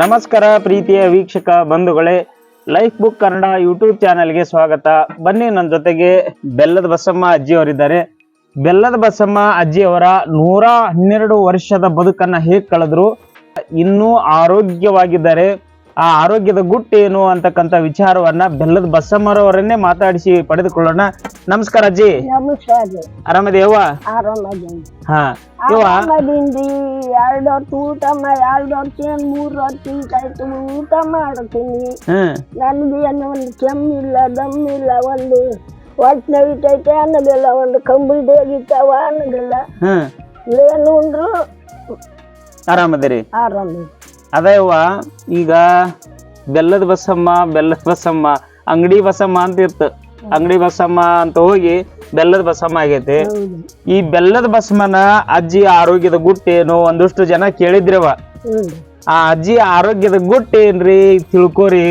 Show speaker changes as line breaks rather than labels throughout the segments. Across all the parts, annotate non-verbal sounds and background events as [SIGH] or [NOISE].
ನಮಸ್ಕಾರ ಪ್ರೀತಿಯ ವೀಕ್ಷಕ ಬಂಧುಗಳೇ, ಲೈಫ್ ಬುಕ್ ಕನ್ನಡ ಯೂಟ್ಯೂಬ್ ಚಾನೆಲ್ಗೆ ಸ್ವಾಗತ. ಬನ್ನಿ ನನ್ನ ಜೊತೆಗೆ ಬೆಲ್ಲದ ಬಸಮ್ಮ ಅಜ್ಜಿ ಅವರಿದ್ದಾರೆ ಬೆಲ್ಲದ ಬಸಮ್ಮ ಅಜ್ಜಿಯವರ ನೂರ ಹನ್ನೆರಡು ವರ್ಷದ ಬದುಕನ್ನ ಹೇಗೆ ಕಳೆದ್ರು, ಇನ್ನೂ ಆರೋಗ್ಯವಾಗಿದ್ದಾರೆ. ಆ ಆರೋಗ್ಯದ ಗುಟ್ಟು ಏನು ಅಂತಕ್ಕಂಥ ವಿಚಾರವನ್ನ ಬೆಲ್ಲದ ಬಸಮ್ಮರವರನ್ನೇ ಮಾತಾಡಿಸಿ ಪಡೆದುಕೊಳ್ಳೋಣ. ನಮಸ್ಕಾರ ಅಜ್ಜಿ. ಆರಾಮದೇವ ಹಾ.
ಎರಡು ಹೊತ್ತು ಊಟ ಮಾಡಿ ಎರಡು ಹೊತ್ತು ಏನು ಮೂರು ಹೊತ್ತು ಊಟ ಆಯ್ತು ಊಟ ಮಾಡ್ತೀನಿ.
ಹ್ಮ್
ನನಗೆ ಏನು ಒಂದು ಕೆಮ್ಮಿಲ್ಲ ದಮ್ಮಿಲ್ಲ ಒಂದು ಹೊಟ್ಟೆ ನೋಯ್ತೈತೆ ಅನ್ನೋದಿಲ್ಲ ಒಂದು ಕಂಬಳಿ ದೇಗಿತ್ತಾವ ಅನ್ನೋದಿಲ್ಲ.
ಹ್ಮ್
ಏನು ಅಂದ್ರು
ಆರಾಮದಿರಿ.
ಆರಾಮ
ಅದೇವ್ವ ಈಗ ಬೆಲ್ಲದ ಬಸಮ್ಮ ಬೆಲ್ಲದ ಬಸಮ್ಮ ಅಂಗಡಿ ಬಸಮ್ಮ ಅಂತ ಇರ್ತ. ಅಂಗಡಿ ಬಸಮ್ಮ ಅಂತ ಹೋಗಿ ಬೆಲ್ಲದ ಬಸಮ್ಮ ಆಗೈತಿ. ಈ ಬೆಲ್ಲದ ಬಸಮ್ಮನ ಅಜ್ಜಿ ಆರೋಗ್ಯದ ಗುಟ್ಟೇನು ಒಂದಷ್ಟು ಜನ ಕೇಳಿದ್ರವ. ಆ ಅಜ್ಜಿ ಆರೋಗ್ಯದ ಗುಟ್ಟೇನ್ರಿ ತಿಳ್ಕೊರಿ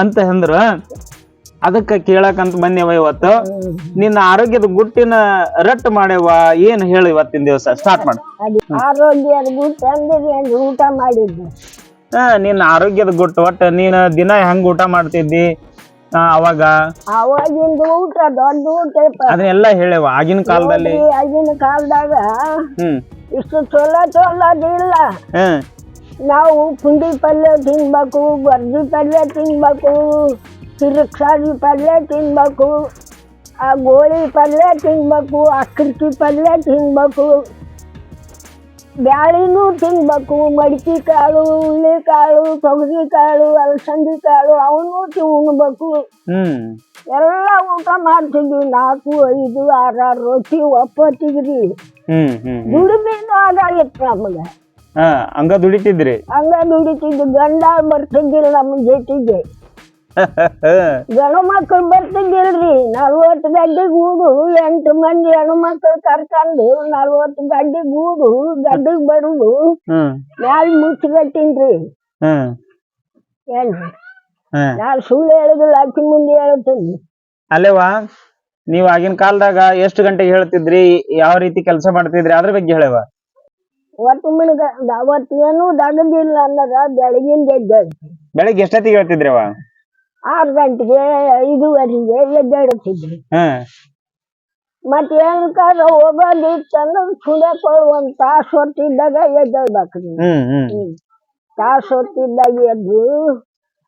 ಅಂತ ಅಂದ್ರ ಅದಕ್ಕ ಕೇಳಕಂತ ಬಂದೇವ ಇವತ್ತು. ನಿನ್ನ ಆರೋಗ್ಯದ ಗುಟ್ಟಿನ ರಟ್ ಮಾಡ್ಯವ ಏನ್ ಹೇಳು ಇವತ್ತಿನ ದಿವಸ? ಸ್ಟಾರ್ಟ್ ಮಾಡು.
ಆರೋಗ್ಯದ ಆರೋಗ್ಯ ಗುಟ್ಟು ಅಂದ್ರೆ ಏನು ಊಟ ಮಾಡಿದ್ದೆ.
ಹಾ ನಿನ್ನ ಆರೋಗ್ಯದ ಗುಟ್ಟು ಒಟ್ಟ ನೀನು ದಿನ ಹೆಂಗ್ ಊಟ ಮಾಡ್ತಿದ್ದಿ? ಆ, ಅವಾಗ?
ಅವಾಗಿಂದ ಊಟ ದೊಡ್ಡ ಊಟ ಇಪ್ಪ.
ಅದನ್ನೆಲ್ಲ ಹೇಳೇವ ಆಗಿನ ಕಾಲದಲ್ಲಿ?
ಆಗಿನ ಕಾಲದಾಗ
ಹ್ಮ್.
ಇಷ್ಟು ಚೊಲೋ ಚೊಲೋದಿಲ್ಲ
ಇಲ್ಲ.
ನಾವು ಪುಂಡಿ ಪಲ್ಯ ತಿನ್ಬೇಕು ಬರ್ಜಿ ಪಲ್ಯ ತಿನ್ಬೇಕು ತಿರುಗ್ಸಾರಿ ಪಲ್ಯ ತಿನ್ಬೇಕು ಆ ಗೋಳಿ ಪಲ್ಯ ತಿನ್ಬೇಕು ಅಕ್ಕಿ ಪಲ್ಯ ತಿನ್ಬೇಕು ಬ್ಯಾಳಿನೂ ತಿನ್ಬೇಕು ಮಡಿಕೆ ಕಾಳು ಉಳ್ಳಿ ಕಾಳು ತೊಗರಿ ಕಾಳು ಅಲಸಂದಿ ಕಾಳು ಅವನು ತಿನ್ಬೇಕು.
ಹ್ಮ್.
ಎಲ್ಲ ಊಟ ಮಾಡ್ತಿದ್ವಿ ನಾಲ್ಕು ಐದು ಆರು ರೊಟ್ಟಿ
ಒಪ್ಪತ್ತಿದ್ರಿ.
ದುಡಿಮೆನೂ ಆಗಾಗಿತ್ತು ನಮಗೆ.
ಹಂಗ ದುಡಿತಿದ್ರಿ?
ಹಂಗ ದುಡಿತಿದ್ವಿ ಗಂಡ ಬರ್ತಿದ್ದಿಲ್ಲ ನಮ್ಮ ಜೊತೆಗೆ. [LAUGHS] ಗಂಡು ಮಕ್ಕಳು ಬರ್ತಿದ್ದಿಲ್ರಿ ನಲ್ವತ್ತು ಗಡ್ಡೆ ಗೂಡು ಎಂಟು ಮಂದಿ ಹೆಣ್ಣು ಮಕ್ಕಳು ಕರ್ಕೊಂಡು ನಲ್ವತ್ತು ಗಡ್ಡೆ ಗೂಡು ಗಡ್ಡಿಗೆ ಬರುದು ಮ್ಯಾಲ ಮುಚ್ಚಿಗಟ್ಟಿನ್ರಿ. ಏನ್ರಿ
ಹ್ಮ್
ನಾನು ಸುಳ್ಳು ಹೇಳುದಿಲ್ಲ ಅಕ್ಕಿ ಮುಂದೆ ಹೇಳ್ತೀನಿ
ಅಲ್ಲೇವಾ ನೀವ್ ಆಗಿನ ಕಾಲದಾಗ ಎಷ್ಟು ಗಂಟೆಗೆ ಹೇಳ್ತಿದ್ರಿ ಯಾವ ರೀತಿ ಕೆಲಸ ಮಾಡ್ತಿದ್ರಿ ಅದ್ರ ಬಗ್ಗೆ ಹೇಳವ
ಒಟ್ಟು ಮನಿಗ ಅವತ್ತೇನು ದಗದಿಲ್ಲ ಅನ್ನದ ಬೆಳಗಿನ ಬೆಳಗ್ಗೆ
ಬೆಳಿಗ್ಗೆ ಎಷ್ಟೊತ್ತಿಗೆ ಹೇಳ್ತಿದ್ರವ
ಆರು ಗಂಟೆಗೆ ಐದುವರೆಗೆ ಎದ್ದೇಳ್ತಿದ್ವಿ
ಹ್ಮ್
ಮತ್ತೆ ಏನಕ್ಕಾದ್ರೆ ಹೋಗೋದು ಇತ್ತಂದ್ರೆ ಸುಡಕ್ ಒಂದು ತಾಸು ಹೊತ್ತಿದ್ದಾಗ ಎದ್ದೇಳ್ಬೇಕ್ರಿ ತಾಸು ಹೊತ್ತಿದ್ದಾಗ ಎದ್ದು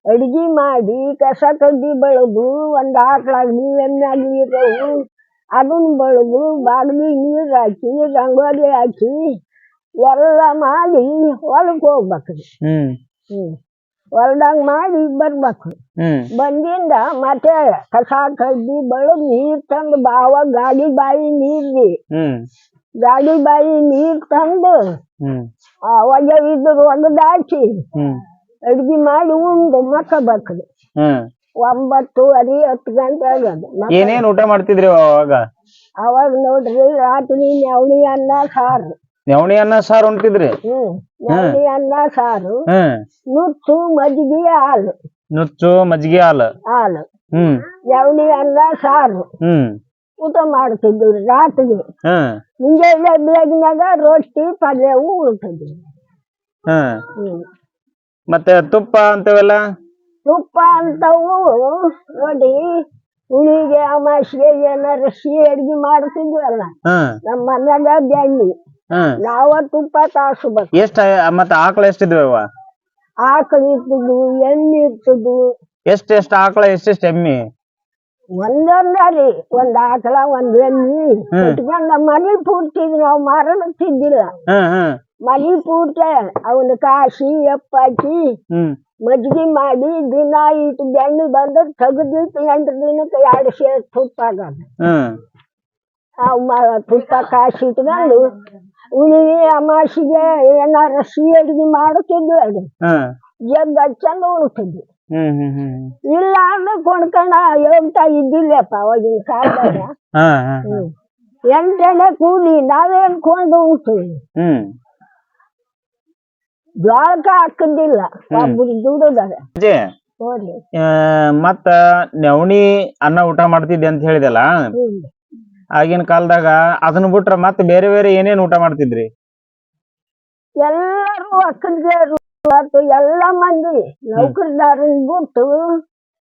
ಅಡ್ಗಿ ಮಾಡಿ ಕಸ ಕಡ್ಡಿ ಬೆಳೆದು ಒಂದು ಆಕಳಾಗ್ಲಿ ಎಣ್ಣೆ ಇರೋವು ಅದನ್ನ ಬೆಳೆದು ಬಾಗಿಲಿ ನೀರು ಹಾಕಿ ರಂಗೋಲಿ ಹಾಕಿ ಎಲ್ಲ ಮಾಡಿ ಹೊಲಕ್ಕೆ ಹೋಗ್ಬೇಕ್ರಿ
ಹ್ಮ್.
ಹ್ಞೂ ಹೊಲ್ದಾಗ ಮಾಡಿ ಬರ್ಬೇಕು. ಬಂದಿಂದ ಮತ್ತೆ ಕಸ ಕಡ್ಡಿ ಬೆಳೆದು ನೀರ್ ತಂದು ಬಾವ ಗಾಡಿ ಬಾಯಿ ನೀರ್ರಿ ಗಾಡಿ ಬಾಯಿ ನೀರ್ ತಂದು
ಅವಾಗ
ಒಗೆ ಇದ್ರು ಅಡ್ಗಿ ಮಾಡಿ ಉಂಡು ಮಕ್ಕಬೇಕ್ರಿ
ಹ್ಮ್.
ಒಂಬತ್ತುವರೆ ಹತ್ತು ಗಂಟೆ ಆಗೋದು.
ಏನೇನ್ ಊಟ ಮಾಡ್ತಿದ್ರಿ ಅವಾಗ?
ಅವಾಗ ನೋಡ್ರಿ ರಾತ್ರಿ ನವಣಿ ಅನ್ನ ಸಾರು.
ನವಣಿ ಅನ್ನ ಸಾರು
ಉಂಟಿದ್ರಿ ನವಣಿ ಅನ್ನ ಸಾರು ನುಚ್ಚು ಮಜ್ಜಿಗೆ ಹಾಲು.
ನುಚ್ಚು ಮಜ್ಜಿಗೆ ಹಾಲು.
ಹಾಲು.
ಹ್ಮ್.
ನವಣಿ ಅನ್ನ ಸಾರು.
ಹ್ಮ್.
ಊಟ ಮಾಡ್ತಿದ್ವಿ ರಾತ್ರಿ. ಮುಂಜಾನೆ ಬೆಳಗಿನಾಗ ರೊಟ್ಟಿ ಪಲ್ಯವು ಉಳ್ತಿದ್ವಿ
ಮತ್ತೆ ತುಪ್ಪ ಅಂತವೆಲ್ಲ
ತುಪ್ಪ ಅಂತವು ನೋಡಿ ಹುಳಿಗೆ ಅಮಾಸಿಗೆ ಏನಾರ ಸಿಹಿ ಅಡ್ಗೆ ಮಾಡ್ತಿದ್ವಲ್ಲ ನಮ್ಮ ಮನ್ಯಾಗ ಬೆಣ್ಣಿ.
ಹ್ಮ್
ನಾವ ತುಪ್ಪ ತಾಸ್ಬೇಕು
ಎಷ್ಟ ಮತ್ತ ಆಕಳ
ಇರ್ತದ್ದು ಎಮ್ಮೆ ಇರ್ತದ್ದು
ಎಷ್ಟ್ ಎಷ್ಟ್ ಆಕಳ ಎಷ್ಟೆಷ್ಟ್ ಎಮ್ಮಿ?
ಒಂದೊಂದ ರೀ ಒಂದ್ ಆಕಳ ಒಂದ್ ಎಣ್ಣಿ ಇಟ್ಕೊಂಡ ಮನಿ ಪೂರ್ತಿ ನಾವು
ಹ್ಮ್ ಹ್ಮ್.
ಮನಿ ಪೂರ್ತಿ ಅವನ ಕಾಸಿ ಎಪ್ಪಾಕಿ
ಹ್ಮ್.
ಮಜ್ಜಿಗೆ ಮಾಡಿ ದಿನ ಇಟ್ಟು ಬೆಣ್ಣೆ ಬಂದ ತೆಗೆದಿಟ್ಟು ಎಂಟು ದಿನಕ್ಕೆ ಎರಡು ಸೇರ್ ತುಪ್ಪ ಆಗೋದು.
ಹ್ಮ್.
ಅವ್ ಮ- ತುಪ್ಪ ಕಾಸಿ ಇಟ್ಕೊಂಡು ಉಳಿವಿ ಅಮಾಸಿಗೆ ಏನಾರ ಸಿಹಿ ಅಡಿಗೆ ಮಾಡುತ್ತಿದ್ವಿ ಅದು.
ಹ್ಮ್
ಚಂದ ಉಣ್ತಿದ್ವಿ. ಇಲ್ಲ ಅಂದ್ರೆ ಕೊಂಡ್ಕೊಂಡ ಹೇಳ್ತಾ ಇದ್ದಿಲ್ಲಪ್ಪ ಅವಾಗಿನ ಕಾಲದಾಗ.
ಹಾ
ಕೂಲಿ ನಾವೇನ್ ಕೊಂಡು ಉಣ್ತೀವಿ
ಹ್ಮ್.
ಜ್ವಾಳಕ ಹಾಕದಿಲ್ಲ ಒಬ್ಬರು ದುಡದಾಗ
ಮತ್ತ ನವಣಿ ಅನ್ನ ಊಟ ಮಾಡ್ತಿದ್ದೆ ಅಂತ ಹೇಳಿದಲ್ಲ? ಆಗಿನ ಕಾಲದಾಗ ಅದನ್ನ ಬಿಟ್ರ ಮತ್ತ ಬೇರೆ ಬೇರೆ ಏನೇನ್ ಊಟ ಮಾಡ್ತಿದ್ರಿ?
ಎಲ್ಲರೂ ಮತ್ತು ಎಲ್ಲ ಮಂದಿ ನೌಕರದಾರ ಬಿಟ್ಟು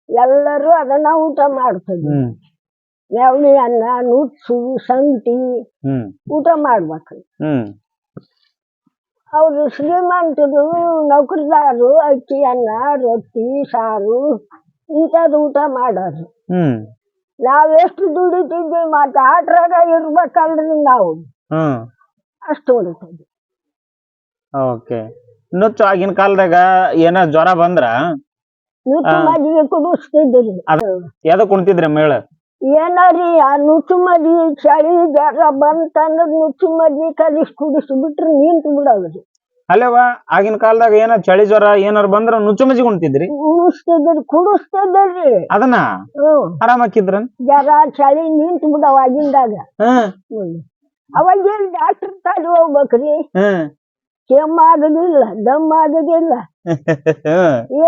ಎಲ್ಲರೂ ಅದನ್ನ ಊಟ ಮಾಡ್ತಿದ್ವಿ ನವಣಿ ಅನ್ನ ನುಚ್ಚು
ಸಂಟಿ
ಊಟ ಮಾಡ್ಬೇಕು. ಅವ್ರು ಶ್ರೀಮಂತರು ನೌಕರದಾರು ಅಕ್ಕಿ ಅನ್ನ ರೊಟ್ಟಿ ಸಾರು ಇಂಥದ್ದು ಊಟ ಮಾಡೋರು.
ಹ್ಮ್.
ನಾವೆಷ್ಟು ದುಡಿತಿದ್ವಿ ಮತ್ತೆ ಆಟ್ರಾಗ ಇರ್ಬೇಕಲ್ರಿ ನಾವು.
ಹ್ಮ್.
ಅಷ್ಟು ಉಳಿತದ್ವಿ
ಓಕೆ. ನುಚ್ಚು ಆಗಿನ ಕಾಲದಾಗ ಏನ ಜ್ವರ ಬಂದ್ರ?
ನುಚ್ಚು ಕುಡಿಸ್ತಿದ್ರಿ
ಕುಣ್ತಿದ್ರಿ ಮೇಳ?
ಏನಾರಿ ಆ ನುಚ್ಚು ಮದ್ವಿ ಚಳಿ ಜ್ವರ ಬಂತಂದ್ರ ನುಚ್ಚು ಮದ್ವಿ ಕಲಿಸ್ ಕುಡಿಸ್ಬಿಟ್ರೆ ನಿಂತು ಬಿಡೋದ್ರಿ
ಅಲ್ಲವ? ಆಗಿನ ಕಾಲದಾಗ ಏನ ಚಳಿ ಜ್ವರ ಏನಾರ ಬಂದ್ರ ನುಚ್ಚು ಮಜ್ಜಿ ಕುಣ್ತಿದ್ರಿ
ಉಣಿಸ್ತಿದ್ರಿ ಕುಡಿಸ್ತಿದ್ರಿ
ಅದನ್ನ ಆರಾಮಾಕಿದ್ರ
ಜ್ವರ ಚಳಿ ನಿಂತು ಬಿಡವ ಆಗಿಂದಾಗ ಅವಾಗ. ಅವಾಗ ಡಾಕ್ಟರ್ ತಾಡಿ ಹೋಗ್ಬೇಕ್ರಿ?
ಹ್ಮ್
ಕೆಮ್ಮು ಆಗೋದಿಲ್ಲ ದಮ್ ಆಗೋದಿಲ್ಲ.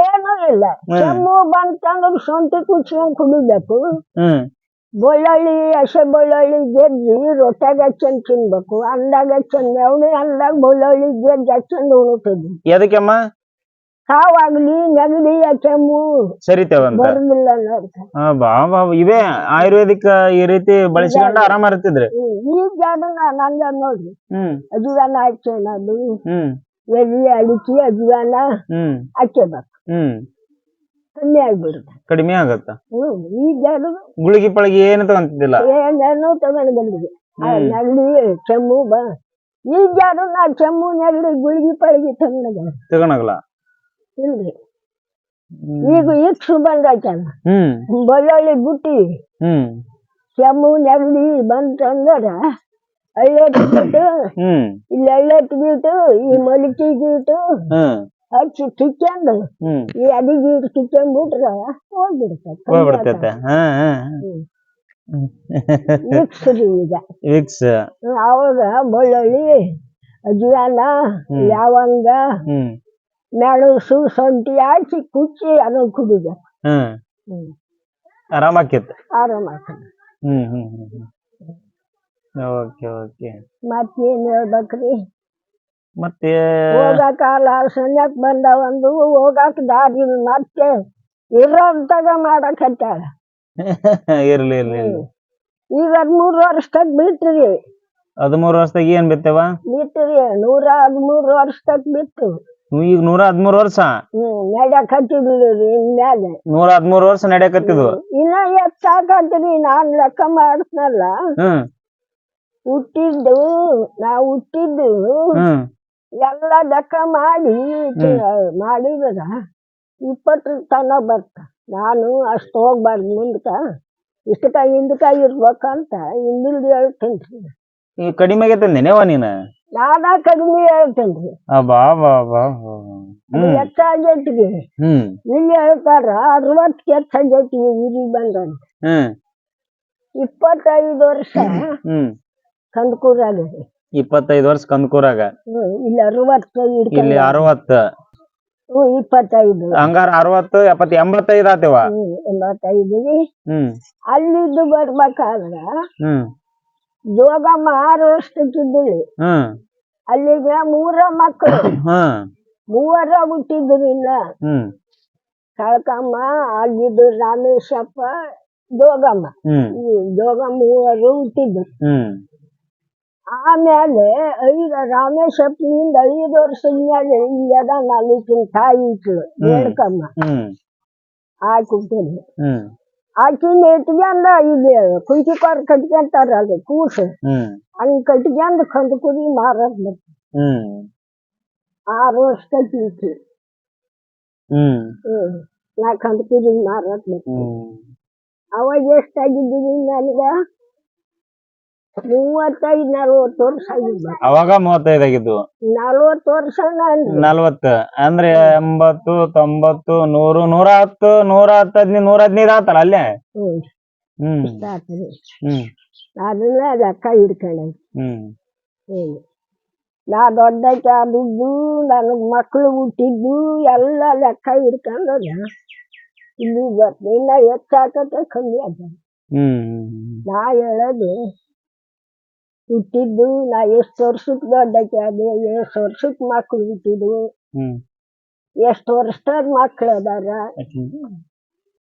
ಏನೂ ಇಲ್ಲ. ಕೆಮ್ಮು ಬಂತಂದ್ರೆ ಶುಂಠಿ ಕುಚ್ಕೊಂಡ್ ಕುಡಿಬೇಕು. ಬೆಳ್ಳುಳ್ಳಿ ಹಸೆ ಬೆಳ್ಳುಳ್ಳಿ ಗೆಜ್ಜಿ ರೊಟ್ಟಾಗ ಹಚ್ಚಂದ್ ತಿನ್ಬೇಕು. ಅಂದಾಗ ಹಚ್ಚಂದ್ ಅವನಿ ಅಂದಾಗ ಬೆಳ್ಳುಳ್ಳಿ ಗೆಜ್ಜಿ ಹಚ್ಚಂದ್ ಉಣ್ತದ್ವಿ
ಎದಕ್ಕೆಮ್ಮ?
ಹಾವಾಗ್ಲಿ ನೆಗಡಿ ಕೆಮ್ಮು
ಸರಿತೇವಂತ
ಬರುದಿಲ್ಲ
ಬಾ ಬಾ ಇವೇ ಆಯುರ್ವೇದಿಕ್ ಈ ರೀತಿ ಬಳಸಿಕೊಂಡು ಆರಾಮ ಇರ್ತಿದ್ರಿ.
ಈ ಜಾಡನ ನಂಗ ನೋಡ್ರಿ.
ಹ್ಮ್.
ಅಜುವಾನ ಹಚ್ಚೋಣದು
ಹ್ಮ್.
ಎಲ್ಲಿ ಅಡಿಕೆ ಅಜುವಾನ
ಹ್ಮ್.
ಹಚ್ಚಬೇಕು.
ಹ್ಮ್.
ಕಮ್ಮಿ ಆಗ್ಬಿಡುತ್ತೆ.
ಕಡಿಮೆ ಆಗತ್ತ?
ಹ್ಮ್ ಈ ಜಾಡು
ಗುಳಿಗೆ ಪಳಗಿ ಏನು ತಗೊಂತಿದ್ದಿಲ್ಲ?
ಏನೇನೋ ತಗೊಂಡು ಬಂದಿದೆ ಆ. ನೆಗಡಿ ಕೆಮ್ಮು ಬ ಈ ಜಾಡು ನಾ ಕೆಮ್ಮು ನೆಗಡಿ ಗುಳಿಗೆ ಪಳಗಿ ತಗೊಂಡ
ತಗೊಳಗಲ್ಲ
ಇಲ್ರಿ. ಈಗ ಇಕ್ಷು ಬಂದೈತಲ್ಲ
ಹ್ಮ್.
ಬೆಳ್ಳುಳ್ಳಿ ಬುಟ್ಟಿ
ಹ್ಮ್.
ಕೆಮ್ಮು ನೆಗಡಿ ಬಂತಂದ್ರ ಅಳ್ಳೆ
ಇಲ್ಲಿ
ಇಲ್ಲಿ ಹಳ್ಳೆಟ್ಬಿಟ್ಟು ಈ ಮಲ್ಕಿ
ಹ್ಮ್.
ಹಚ್ಚಿ ಕಿಕ್ಕೊಂಡು
ಹ್ಮ್.
ಈ ಅಡಿಗೆ ಕಿಕ್ಕೊಂಡ್ಬಿಟ್ರ ಹೋಗ್ಬಿಡ್ತೈತೆ.
ಹೋಗ್ಬಿಡ್ತೈತೆ. ಹಾ ಹಾ
ಇಕ್ಸ್ರಿ ಈಗ.
ವಿಕ್ಸ್
ಅವಾಗ ಬೆಳ್ಳುಳ್ಳಿ ಅಜ್ವಾನ
ಯಾವಂಗ
ಮೆಣಸು ಶುಂಠಿ ಹಾಕಿ ಕುಚ್ಚಿ ಅದನ್ನ ಕುಡಿದ.
ಹ್ಮ್.
ಹ್ಮ್.
ಆರಾಮಾಕಿತ್ತು
ಆರಾಮ ಆಗ್ತದೆ
ಹ್ಮ್ ಹ್ಮ್ ಹ್ಮ್ ಹ್ಮ್. Okay okay.
ಮತ್ತೇನು ಹೇಳ್ಬೇಕ್ರಿ?
ಮತ್ತೆ
ಹೋಗಾಕ ಕಾಲ ಸನ್ಯಾಕ್ ಬಂದ ಒಂದು ಹೋಗಾಕ ದಾರಿ ಮತ್ತೆ ಇರೋಂತಾಗ ಮಾಡಕ್ ಹತ್ತಾಳ [LAUGHS]
ಇರ್ಲಿ ಇರ್ಲಿ
ಈಗ ಹದ್ಮೂರು ವರ್ಷದಾಗ ಬಿಟ್ರಿ.
ಹದಿಮೂರು ವರ್ಷದಾಗ ಏನ್ ಬಿತ್ತವ?
ಬಿಟ್ರಿ. ನೂರ ಹದ್ಮೂರು ವರ್ಷದಾಗ ಬಿತ್ತು.
ಈಗ ನೂರ ಹದಿಮೂರು ವರ್ಷ.
ನಡ್ಯಾಕ್ ಹತ್ತಿದ್ರಿ ಇನ್ಮ್ಯಾಲೆ.
ನೂರ ಹದಿಮೂರು ವರ್ಷ ನಡೆಯಕತ್ತಿದ್ವು
ಇನ್ನ ಹೆಚ್ಚಾಕತ್ರಿ ನಾನ್ ಲೆಕ್ಕ ಮಾಡ್ತನಲ್ಲ. ಹುಟ್ಟಿದ್ದು ನಾ ಹುಟ್ಟಿದ್ದು. ಎಲ್ಲ ಲೆಕ್ಕ ಮಾಡಿ ಮಾಡಿದ್ರ ಇಪ್ಪತ್ತರ ತನ ಬರ್ತ. ನಾನು ಅಷ್ಟು ಹೋಗ್ಬಾರ್ದು ಮುಂದಕ. ಇಷ್ಟಕ ಹಿಂದಕ ಇರ್ಬೇಕಂತ ಹಿಂದಿಲ್ದ ಹೇಳ್ತೇನ್ರಿ
ಈಗ ಕಡಿಮೆ ಆಗೈತಂದೇನೇವ ನೀನ?
ನಾನ ಕಡಿಮೆ ಹೇಳ್ತೇನೆ
ರೀ. ಬಾ ಬಾ ಬಾ.
ಅದು
ಹ್ಮ್.
ಹೆಚ್ಚಾಗೈತಿ
ಹ್ಮ್.
ಇಲ್ಲಿ ಹೇಳ್ತಾರ ಅರವತ್ತು ಹೆಚ್ಚಾಗೈತಿ ಇಲ್ಲಿ ಬಂದಂತ
ಹ್ಮ್.
ಇಪ್ಪತ್ತೈದು ವರ್ಷ ಕಂದಕೂರಾಗ
ಇಪ್ಪತ್ತೈದು ವರ್ಷ ಕಂದಕೂರಾಗ.
ಇಲ್ಲಿ ಅರವತ್ತು
ಇಲ್ಲಿ ಅರವತ್ತ.
ಇಪ್ಪತ್ತೈದು.
ಹಂಗಾರ ಅರವತ್ತು ಎಪ್ಪತ್ ಎಂಬತ್ತೈದು ಆತೇವ.
ಎಂಬತ್ತೈದು
ಹ್ಮ್.
ಅಲ್ಲಿದ್ದು ಬರ್ಬೇಕಾದ್ರ
ಹ್ಮ್.
ಜೋಗಮ್ಮ ಆರು ವರ್ಷಕ್ಕಿದ್ದಿಳಿ
ಹ್ಮ್.
ಅಲ್ಲಿಗೆ ಮೂರ ಮಕ್ಕಳು.
ಹ್ಮ್.
ಮೂವರ ಹುಟ್ಟಿದ್ರು ಇಲ್ಲ
ಹ್ಮ್.
ಕಳ್ಕಮ್ಮ ಅಲ್ಲಿದ್ದು ರಾಮೇಶಪ್ಪ ಜೋಗಮ್ಮ. ಜೋಗಮ್ಮ ಮೂವರು ಹುಟ್ಟಿದ್ರು.
ಹ್ಮ್.
ಆಮೇಲೆ ಐದು ರಾಮೇಶಪ್ಪನಿಂದ ಐದು ವರ್ಷದ ಇಲ್ಲದ ನಾಲ್ಕಿನ ತಾಯಿ ಇಟ್ಲು ಬೇಡ್ಕಮ್ಮ
ಹ್ಮ್.
ಆಕಿ ಹುಟ್ಟಿದ್ಲು
ಹ್ಮ್.
ಆಕಿನ ಇಟ್ಕೊಂಡ ಇಲ್ಲಿ ಕುಂಚಿ ಕಾರ್ ಕಟ್ಕೊಂತಾರಲ್ಲ ಕೂಸು. ಹಂಗ್ ಕಟ್ಕೊಂಡ್ ಕಂದು ಕುರಿ ಮಾರಕ್ ಬರ್ತಾರೆ ಆರು ವರ್ಷ ಕಟ್ಟಿತ್ತು ನಾ ಕಂದು ಕುರಿ ಮಾರಕ್ ಬರ್ತೀನಿ ಅವಾಗ ಎಷ್ಟಾಗಿದ್ದೀವಿ ನನಗ? ಮೂವತ್ತೈದು ನಲ್ವತ್ತು ವರ್ಷ ಆಗಿದ್ದ.
ಅವಾಗ ಮೂವತ್ತೈದು ಆಗಿದ್ವು
ನಲ್ವತ್ತು ವರ್ಷ ನಾನು
ನಲ್ವತ್ತ. ಅಂದ್ರೆ ಎಂಬತ್ತು ತೊಂಬತ್ತು ನೂರು ನೂರ ಹತ್ತು ನೂರ ಹತ್ತು ಹದಿನೈದು ನೂರ ಹದಿನೈದು ಆತಲ್ಲ ಅಲ್ಲೇ?
ಹ್ಮ್.
ಹ್ಮ್. ಹ್ಮ್.
ಅದನ್ನ ಲೆಕ್ಕ ಹಿಡ್ಕೊಂಡೆ
ಹ್ಮ್.
ಹ್ಮ್. ನಾ ದೊಡ್ಡಕ್ಕೆ ಆದದ್ದು ನನಗ್ ಮಕ್ಳು ಹುಟ್ಟಿದ್ದು ಎಲ್ಲ ಲೆಕ್ಕ ಹಿಡ್ಕೊಂಡು ಇಲ್ಲಿ ಬರ್ತೀನಿ ಇನ್ನ ಹೆಚ್ಚಾಕತ್ತೆ ಕಮ್ಮಿ ಆಗ
ಹ್ಮ್.
ನಾ ಹೇಳೋದು ಹುಟ್ಟಿದ್ದು ನಾ ಎಷ್ಟು ವರ್ಷಕ್ಕೆ ದೊಡ್ಡಕ್ಕೆ ಆದೆ ಎಷ್ಟು ವರ್ಷಕ್ಕೆ ಮಕ್ಕಳು ಹುಟ್ಟಿದ್ವು. ಎಷ್ಟು ವರ್ಷದ ಮಕ್ಳು ಅದಾರ